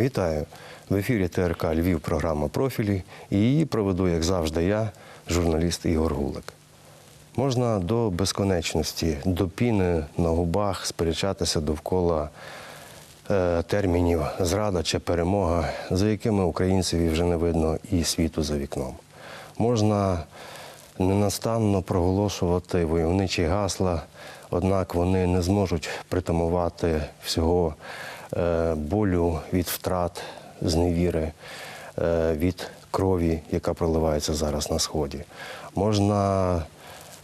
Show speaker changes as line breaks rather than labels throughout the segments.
Вітаю! В ефірі ТРК Львів програма профілі і її проведу, як завжди, я, журналіст Ігор Гулик. Можна до безконечності, до піни на губах сперечатися довкола е, термінів зрада чи перемога, за якими українцеві вже не видно і світу за вікном. Можна ненастанно проголошувати войовничі гасла, однак вони не зможуть притамувати всього болю від втрат, зневіри, е, від крові, яка проливається зараз на сході. Можна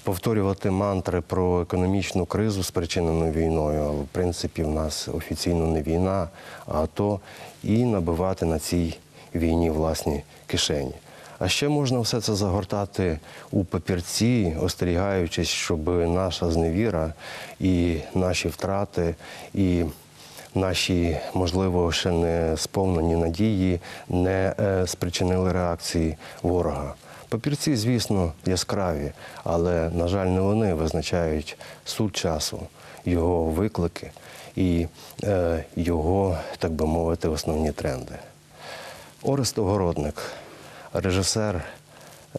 повторювати мантри про економічну кризу, спричинену війною, але в принципі в нас офіційно не війна, а АТО, і набивати на цій війні власні кишені. А ще можна все це загортати у папірці, остерігаючись, щоб наша зневіра і наші втрати, і наші, можливо, ще не сповнені надії не е, спричинили реакції ворога. Папірці, звісно, яскраві, але, на жаль, не вони визначають суть часу, його виклики і е, його, так би мовити, основні тренди. Орест Огородник, режисер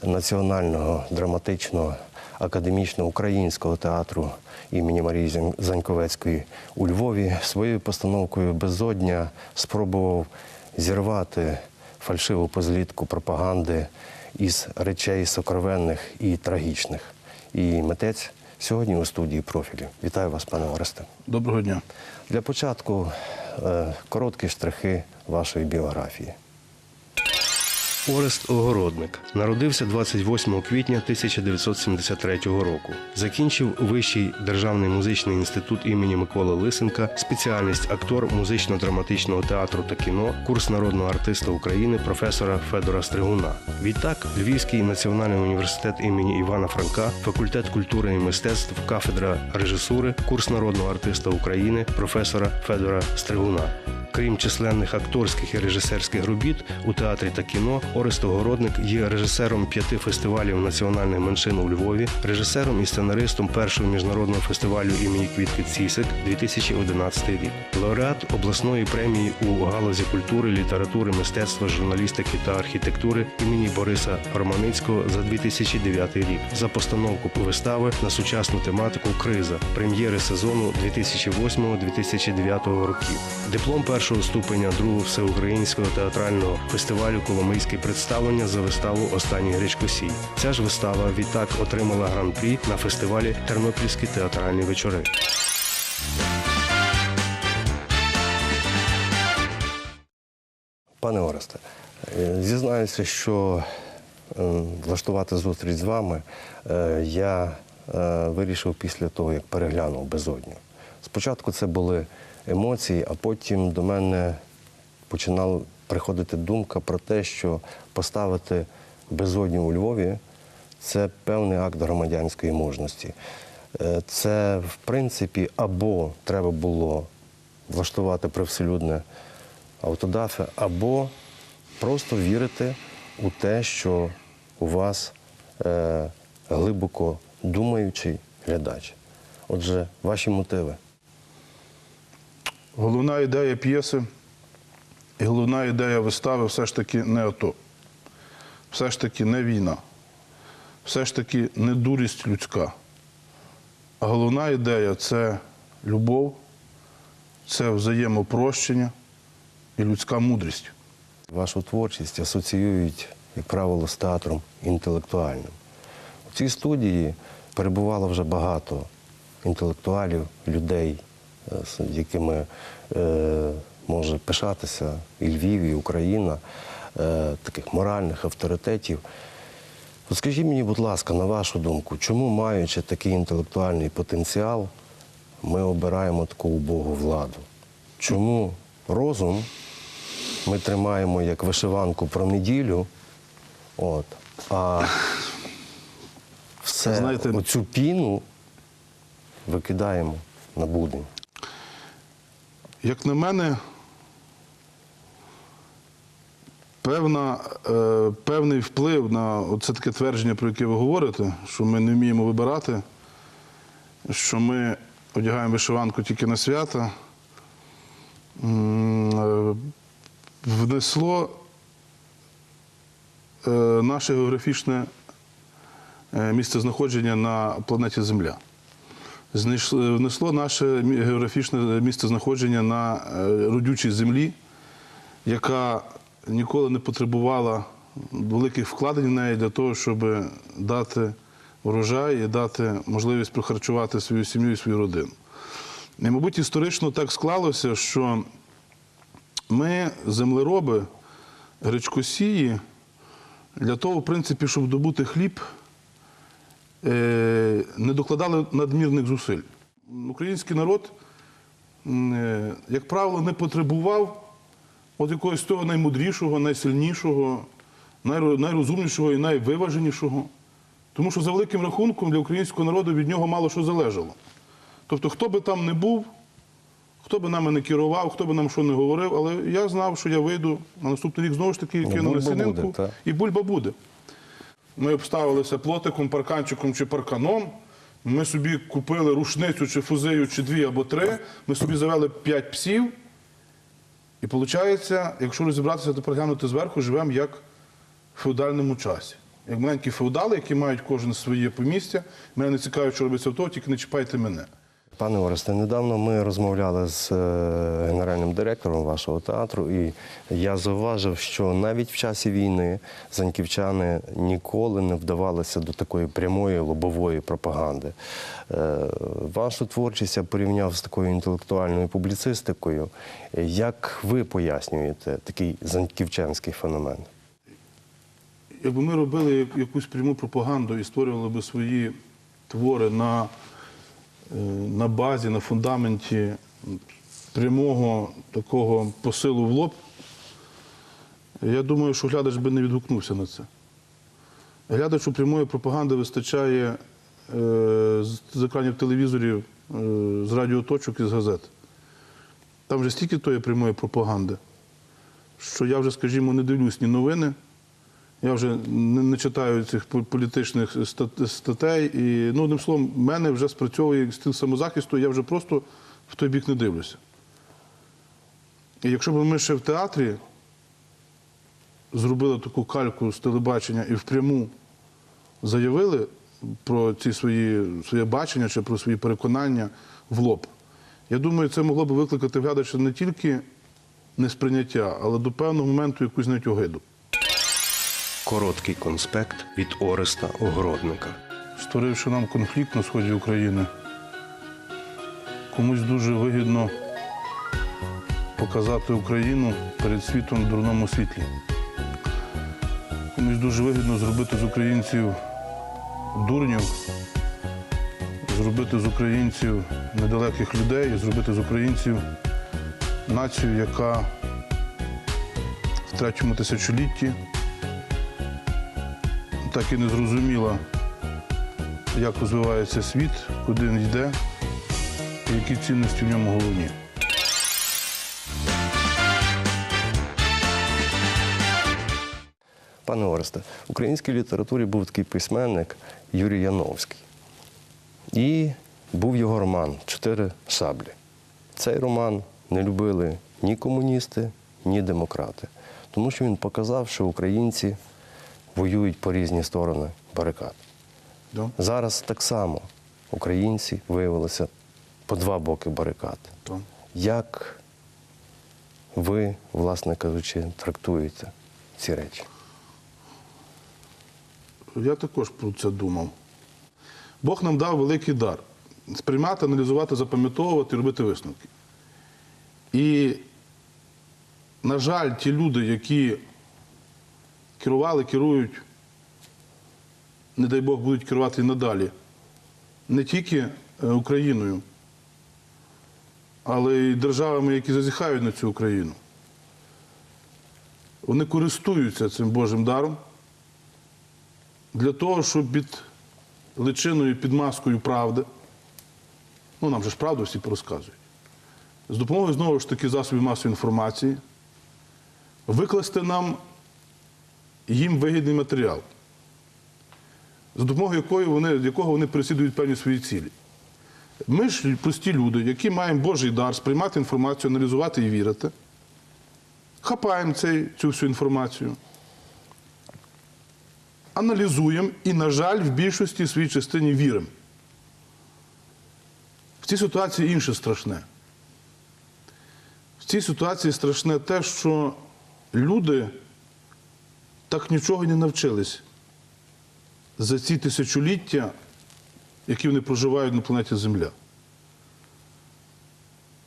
Національного драматичного академічного українського театру імені Марії Зан- Заньковецької у Львові, своєю постановкою Безодня спробував зірвати фальшиву позлітку пропаганди із речей сокровенних і трагічних. І митець сьогодні у студії профілі. Вітаю вас, пане Оресте.
Доброго дня.
Для початку е, короткі штрихи вашої біографії. Орест Огородник народився 28 квітня 1973 року. Закінчив Вищий державний музичний інститут імені Миколи Лисенка, спеціальність актор музично-драматичного театру та кіно, курс народного артиста України професора Федора Стригуна. Відтак Львівський національний університет імені Івана Франка, факультет культури і мистецтв, кафедра режисури, курс народного артиста України професора Федора Стригуна. Крім численних акторських і режисерських робіт у театрі та кіно, Орест Огородник є режисером п'яти фестивалів національних меншин у Львові, режисером і сценаристом першого міжнародного фестивалю імені Квітки Цісик 2011 рік, лауреат обласної премії у галузі культури, літератури, мистецтва, журналістики та архітектури імені Бориса Романицького за 2009 рік за постановку вистави на сучасну тематику Криза прем'єри сезону 2008-2009 років. Диплом першого ступеня другого всеукраїнського театрального фестивалю Коломийське представлення за виставу Останній гречкосій. Ця ж вистава відтак отримала гран-прі на фестивалі Тернопільські театральні вечори. Пане Оресте, е, зізнаюся, що е, влаштувати зустріч з вами е, я вирішив після того, як переглянув безодню. Спочатку це були емоції, а потім до мене починала приходити думка про те, що поставити безодню у Львові це певний акт громадянської мужності. Е, Це, в принципі, або треба було влаштувати привселюдне автодафи, або просто вірити у те, що у вас е, глибоко думаючий глядач. Отже, ваші мотиви.
Головна ідея п'єси і головна ідея вистави все ж таки не АТО. Все ж таки не війна. Все ж таки не дурість людська. А головна ідея це любов, це взаємопрощення і людська мудрість.
Вашу творчість асоціюють, як правило, з театром інтелектуальним. У цій студії перебувало вже багато інтелектуалів, людей, е, з якими е, може пишатися і Львів, і Україна, е, таких моральних авторитетів. От скажіть мені, будь ласка, на вашу думку, чому, маючи такий інтелектуальний потенціал, ми обираємо таку убогу владу? Чому розум ми тримаємо як вишиванку про неділю, от, а все
Знаєте-
оцю піну викидаємо на будень?
Як на мене, певна, е, певний вплив на це таке твердження, про яке ви говорите, що ми не вміємо вибирати, що ми одягаємо вишиванку тільки на свята. Е, внесло е, наше географічне е, місцезнаходження на планеті Земля. Внесло наше географічне місцезнаходження на е, родючій землі, яка ніколи не потребувала великих вкладень в неї для того, щоб дати врожай і дати можливість прохарчувати свою сім'ю і свою родину. І, мабуть, історично так склалося, що ми, землероби, гречкосії, для того, в принципі, щоб добути хліб, е, не докладали надмірних зусиль. Український народ, е, як правило, не потребував от якогось того наймудрішого, найсильнішого, найрозумнішого і найвиваженішого. Тому що за великим рахунком для українського народу від нього мало що залежало. Тобто, хто би там не був, хто би нами не керував, хто би нам що не говорив, але я знав, що я вийду на наступний рік знову ж таки
Ну,
кину
буде, так.
і бульба буде. Ми обставилися плотиком, парканчиком чи парканом. Ми собі купили рушницю чи фузею, чи дві або три. Ми собі завели п'ять псів. І виходить, якщо розібратися та переглянути зверху, живемо як в феодальному часі. Як маленькі феодали, які мають кожен своє помістя. Мене не цікавить, що робиться в того, тільки не чіпайте мене.
Пане Оресте, недавно ми розмовляли з е, генеральним директором вашого театру, і я зауважив, що навіть в часі війни заньківчани ніколи не вдавалися до такої прямої лобової пропаганди. Е, Вашу творчість я порівняв з такою інтелектуальною публіцистикою. Як ви пояснюєте такий заньківчанський феномен?
Якби ми робили якусь пряму пропаганду і створювали би свої твори на, на базі, на фундаменті прямого такого посилу в лоб, я думаю, що глядач би не відгукнувся на це. Глядачу прямої пропаганди вистачає е, з, з екранів телевізорів, е, з радіоточок і з газет. Там вже стільки тої прямої пропаганди, що я вже, скажімо, не дивлюсь ні новини. Я вже не, читаю цих політичних статей. І, ну, одним словом, в мене вже спрацьовує стіл самозахисту, я вже просто в той бік не дивлюся. І якщо б ми ще в театрі зробили таку кальку з телебачення і впряму заявили про ці свої, своє бачення чи про свої переконання в лоб, я думаю, це могло б викликати глядача не тільки несприйняття, але до певного моменту якусь навіть огиду.
Короткий конспект від Ореста Огородника.
створивши нам конфлікт на сході України, комусь дуже вигідно показати Україну перед світом в дурному світлі. Комусь дуже вигідно зробити з українців дурнів, зробити з українців недалеких людей, зробити з українців націю, яка в третьому тисячолітті так і не зрозуміла, як розвивається світ, куди він йде, і які цінності в ньому головні.
Пане Оресте, в українській літературі був такий письменник Юрій Яновський. І був його роман Чотири шаблі. Цей роман не любили ні комуністи, ні демократи, тому що він показав, що українці воюють по різні сторони барикад.
Да?
Зараз так само українці виявилися по два боки барикад.
То.
Як ви, власне кажучи, трактуєте ці речі?
Я також про це думав. Бог нам дав великий дар сприймати, аналізувати, запам'ятовувати, робити висновки. І, на жаль, ті люди, які керували, керують, не дай Бог, будуть керувати і надалі, не тільки е, Україною, але й державами, які зазіхають на цю Україну. Вони користуються цим Божим даром для того, щоб під личиною, під маскою правди, ну нам же ж правду всі порозказують, з допомогою знову ж таки засобів масової інформації, викласти нам їм вигідний матеріал, за допомогою вони, якого вони переслідують певні свої цілі. Ми ж прості люди, які маємо Божий дар сприймати інформацію, аналізувати і вірити. хапаємо цей, цю всю інформацію, аналізуємо і, на жаль, в більшості своїй частині віримо. В цій ситуації інше страшне. В цій ситуації страшне те, що люди так нічого не навчились за ці тисячоліття, які вони проживають на планеті Земля.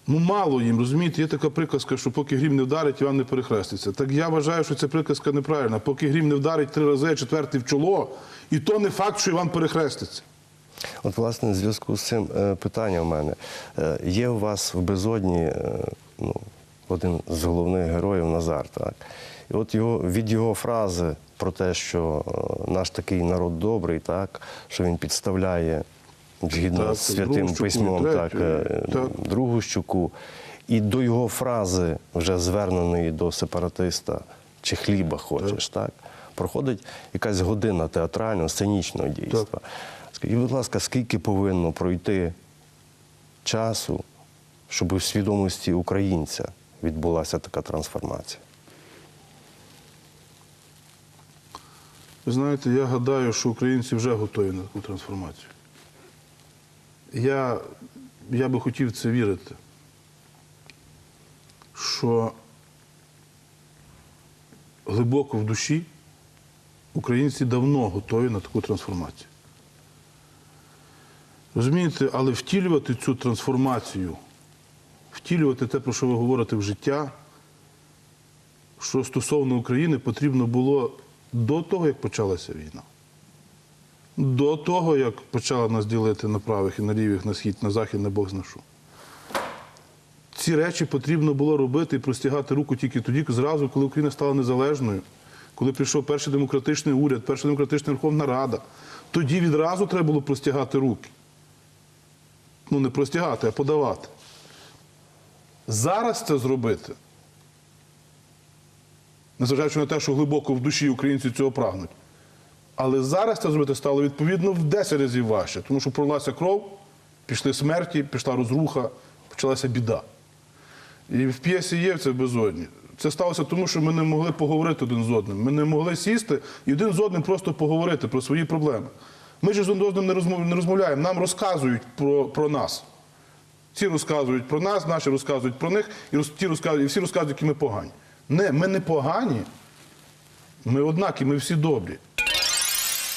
Ну, мало їм, розумієте, є така приказка, що поки грім не вдарить, Іван не перехреститься. Так я вважаю, що ця приказка неправильна. Поки грім не вдарить три рази, четвертий в чоло, і то не факт, що Іван перехреститься.
От, власне, в зв'язку з цим е, питання в мене. Е, Є у вас в безодні е, ну, один з головних героїв Назар, так? І от його, від його фрази про те, що е, наш такий народ добрий, так, що він підставляє згідно
Так,
з святим
другу
письмом так,
третю,
е,
так.
другу щуку, і до його фрази, вже зверненої до сепаратиста, чи хліба хочеш, так? проходить якась година театрального, сценічного дійства. Скажіть, будь ласка, скільки повинно пройти часу, щоб у свідомості українця відбулася така трансформація?
Ви знаєте, я гадаю, що українці вже готові на таку трансформацію. Я, я би хотів це вірити, що глибоко в душі українці давно готові на таку трансформацію. Розумієте, але втілювати цю трансформацію, втілювати те, про що ви говорите в життя, що стосовно України потрібно було до того, як почалася війна. До того, як почала нас ділити на правих і на лівих, на схід, на захід, на Бог знашу. Ці речі потрібно було робити і простягати руку тільки тоді, зразу, коли Україна стала незалежною, коли прийшов перший демократичний уряд, перша демократична Верховна Рада. Тоді відразу треба було простягати руки. Ну, не простягати, а подавати. Зараз це зробити незважаючи на те, що глибоко в душі українці цього прагнуть. Але зараз це зробити стало відповідно в 10 разів важче, тому що пролилася кров, пішли смерті, пішла розруха, почалася біда. І в п'єсі є це безодні. Це сталося тому, що ми не могли поговорити один з одним. Ми не могли сісти і один з одним просто поговорити про свої проблеми. Ми ж з одним не розмов- не розмовляємо, нам розказують про, про нас. Ці розказують про нас, наші розказують про них, і роз- ті розказують, і всі розказують, які ми погані. Не, ми не погані. Ми однакі, ми всі добрі.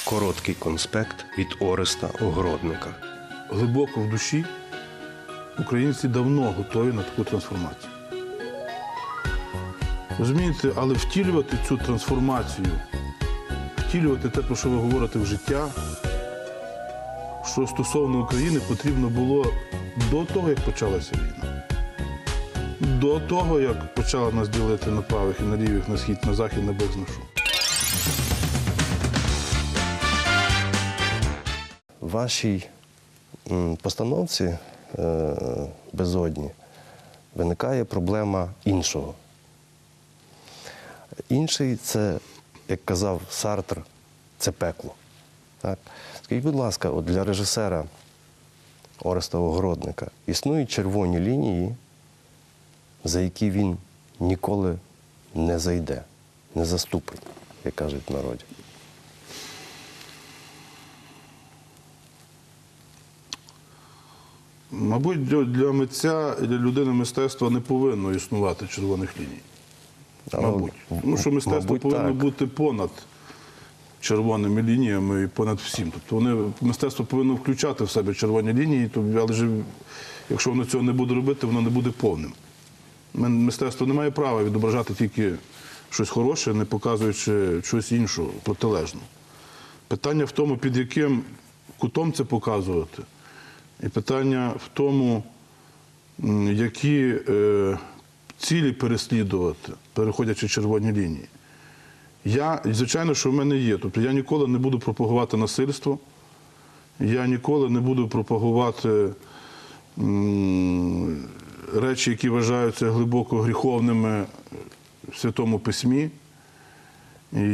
Короткий конспект від Ореста Огородника.
Глибоко в душі українці давно готові на таку трансформацію. Розумієте, але втілювати цю трансформацію, втілювати те, про що ви говорите в життя, що стосовно України потрібно було до того, як почалася війна. До того, як почала нас ділити на правих і на лівих, на схід, на захід, на Бог знашу.
Вашій постановці е, безодні виникає проблема іншого. Інший це, як казав Сартр, це пекло. Скажіть, будь ласка, для режисера Ореста Огородника існують червоні лінії, за які він ніколи не зайде, не заступить, як кажуть в народі.
Мабуть, для, для митця і для людини мистецтва не повинно існувати червоних ліній. Мабуть. Тому що мистецтво
мабуть,
повинно
так.
бути понад червоними лініями і понад всім. Тобто вони, мистецтво повинно включати в себе червоні лінії, але ж якщо воно цього не буде робити, воно не буде повним. Ми- Мистецтво не має права відображати тільки щось хороше, не показуючи щось іншого, протилежного. Питання в тому, під яким кутом це показувати. І питання в тому, які е, цілі переслідувати, переходячи червоні лінії. Я, звичайно, що в мене є. Тобто я ніколи не буду пропагувати насильство, я ніколи не буду пропагувати м, речі, які вважаються глибоко гріховними в Святому Письмі.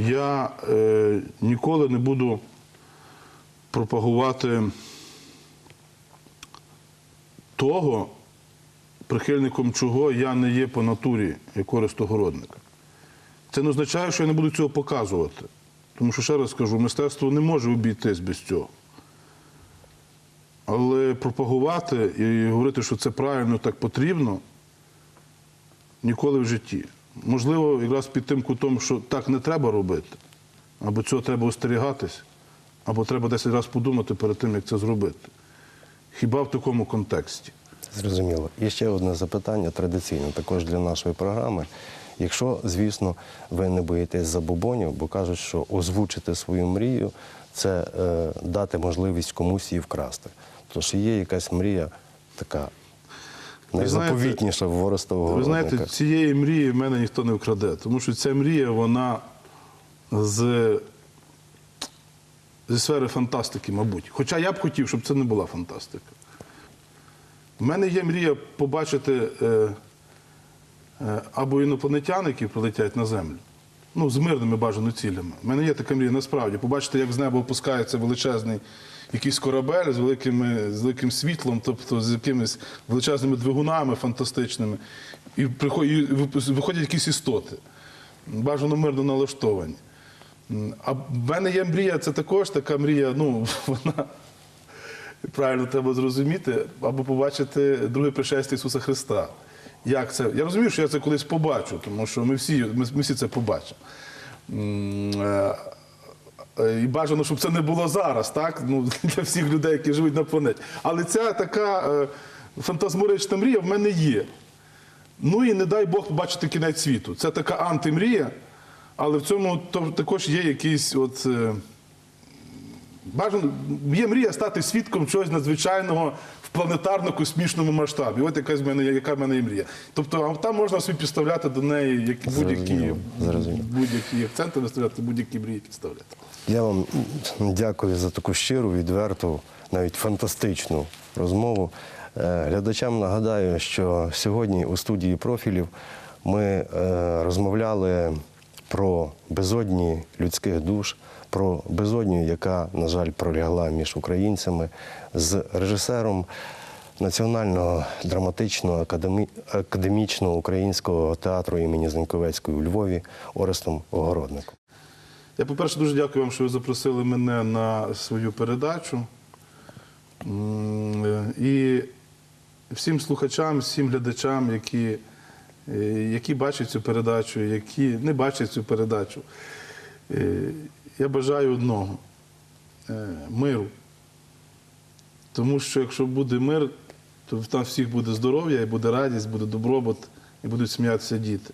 Я е, ніколи не буду пропагувати того, прихильником чого я не є по натурі як користогородника. Це не означає, що я не буду цього показувати. Тому що, ще раз скажу, мистецтво не може обійтись без цього. Пропагувати і говорити, що це правильно, так потрібно, ніколи в житті. Можливо, якраз під тим кутом, що так не треба робити, або цього треба остерігатись, або треба 10 разів подумати перед тим, як це зробити. Хіба в такому контексті?
Зрозуміло. І ще одне запитання традиційне, також для нашої програми. Якщо, звісно, ви не боїтесь забобонів, бо кажуть, що озвучити свою мрію це е, дати можливість комусь її вкрасти. Тож є якась мрія така найзаповітніша в воростового
Ви знаєте, цієї мрії в мене ніхто не вкраде, тому що ця мрія, вона з, зі сфери фантастики, мабуть. Хоча я б хотів, щоб це не була фантастика. У мене є мрія побачити е, е, або інопланетян, які прилетять на землю. Ну, з мирними бажаними цілями. У мене є така мрія насправді. Побачити, як з неба опускається величезний якийсь корабель з, великими, з великим світлом, тобто з якимись величезними двигунами фантастичними. І приход- і виходять якісь істоти, бажано мирно налаштовані. А в мене є мрія, це також така мрія, ну, вона правильно треба зрозуміти, або побачити друге пришестя Ісуса Христа. Як це? Я розумію, що я це колись побачу, тому що ми всі, ми, ми всі це побачимо. Е, І бажано, щоб це не було зараз, так? Ну, для всіх людей, які живуть на планеті. Але ця така е, фантазморична мрія в мене є. Ну і не дай Бог побачити кінець світу. Це така антимрія, але в цьому також є якийсь от. е, Бажано, є мрія стати свідком чогось надзвичайного в планетарно-космічному масштабі. От якась в мене, яка в мене є мрія. Тобто там можна собі підставляти до неї які, будь-які, будь-які акценти виставляти, будь-які мрії підставляти.
Я вам дякую за таку щиру, відверту, навіть фантастичну розмову. Е, Глядачам нагадаю, що сьогодні у студії профілів ми е, розмовляли про безодні людських душ, про безодню, яка, на жаль, пролягла між українцями, з режисером Національного драматичного академічного українського театру імені Зеньковецької у Львові Орестом Огородником.
Я, по-перше, дуже дякую вам, що ви запросили мене на свою передачу. Е, І всім слухачам, всім глядачам, які, е, які бачать цю передачу, які не бачать цю передачу. е, Я бажаю одного миру. Тому що якщо буде мир, то нас всіх буде здоров'я, і буде радість, буде добробут, і будуть сміятися діти.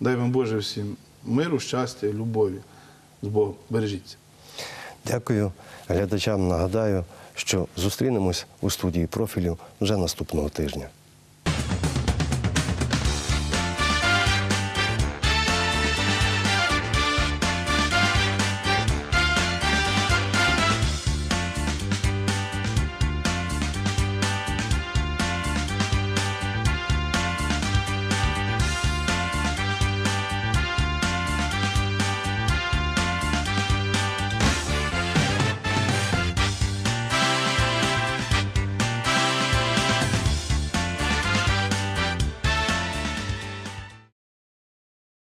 Дай вам Боже всім миру, щастя і любові. З Богом. Бережіться.
Дякую. Глядачам нагадаю, що зустрінемось у студії профілю вже наступного тижня.